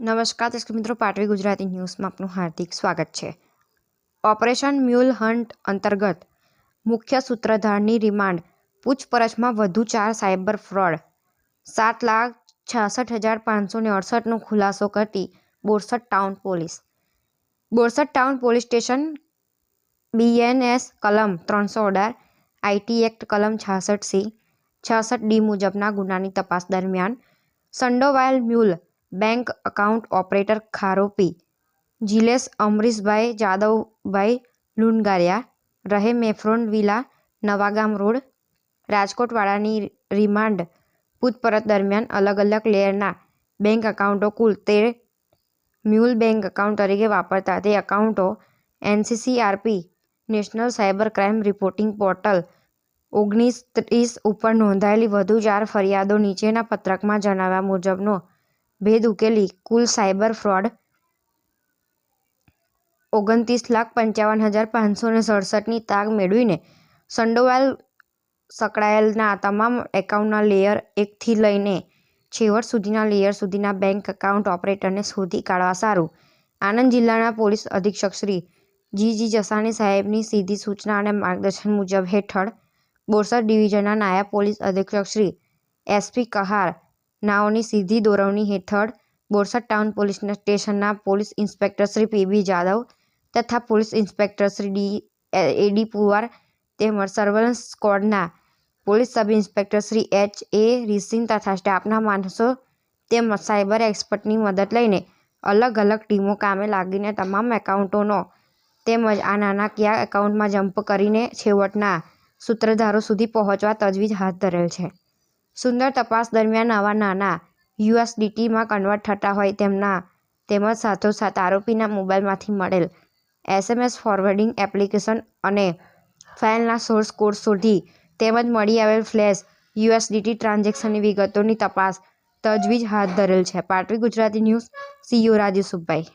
નમસ્કાર દર્શક મિત્રો પાટવી ગુજરાતી ન્યૂઝમાં આપનું હાર્દિક સ્વાગત છે. ઓપરેશન મ્યુલ હન્ટ અંતર્ગત મુખ્ય સૂત્રધારની રિમાન્ડ, પૂછપરછમાં વધુ ચાર સાયબર ફ્રોડ, સાત લાખ છાસઠ હજાર પાંચસો ને અડસઠનો ખુલાસો કરતી Borsad town police. Borsad town police station BNS કલમ ત્રણસો અઢાર આઈટી એક્ટ કલમ છાસઠ સી, છાસઠ ડી મુજબના ગુનાની તપાસ દરમિયાન સંડોવાયેલ મ્યુલ બેંક એકાઉન્ટ ઓપરેટર ખારોપી, જિલેશ અમરીશભાઈ જાદવભાઈ લુણગારિયા રહે મેફ્રોન વિલા, નવાગામ રોડ, રાજકોટવાળાની રિમાન્ડ, પૂછપરછ દરમિયાન અલગ અલગ લેયરના બેંક એકાઉન્ટો કુલ તેર મ્યુલ બેંક એકાઉન્ટ તરીકે વાપરતા તે એકાઉન્ટો NCCRP, national cyber crime reporting portal, ઓગણીસ ત્રીસ ઉપર નોંધાયેલી વધુ ચાર ફરિયાદો નીચેના પત્રકમાં જણાવ્યા મુજબનો ભેદ ઉકેલી કુલ સાયબર ફ્રોડ ઓગણત્રીસ લાખ પંચાવન હજાર પાંચસો ને સડસઠની તાગ મેળવીને સંડોવાલ સંકળાયેલના તમામ એકાઉન્ટના લેયર એકથી લઈને છેવટ સુધીના લેયર સુધીના બેંક એકાઉન્ટ ઓપરેટરને શોધી કાઢવા સારું. આણંદ જિલ્લાના પોલીસ અધિક્ષક શ્રી જી જી જસાણી સાહેબની સીધી સૂચના અને માર્ગદર્શન મુજબ હેઠળ બોરસદ ડિવિઝનના નાયબ પોલીસ અધિક્ષક શ્રી એસપી કહાર નાઓની સીધી દોરવણી હેઠળ બોરસદ ટાઉન પોલીસ સ્ટેશનના police inspector Shri PB Jadav તથા police inspector Shri D. AD Puvar તેમજ surveillance સ્કોડના police sub inspector Shri H. A. રિસિંગ તથા સ્ટાફના માણસો તેમજ સાયબર એક્સપર્ટની મદદ લઈને અલગ અલગ ટીમો કામે લાગીને તમામ એકાઉન્ટોનો તેમજ આ નાણાકીય એકાઉન્ટમાં જમ્પ કરીને છેવટના સૂત્રધારો સુધી પહોંચવા તજવીજ હાથ ધરેલ છે. સુંદર તપાસ દરમિયાન આવા નાના યુએસડીટીમાં કન્વર્ટ થતા હોય તેમના તેમજ સાથોસાથ આરોપીના મોબાઈલમાંથી મળેલ એસએમએસ ફોરવર્ડિંગ એપ્લિકેશન અને ફાઇલના સોર્સ કોડ શોધી તેમજ મળી આવેલ ફ્લેશ યુએસડીટી ટ્રાન્ઝેક્શનની વિગતોની તપાસ તજવીજ હાથ ધરેલ છે. પાટવી ગુજરાતી ન્યૂઝ સીઈઓ રાજુ સુભાઈ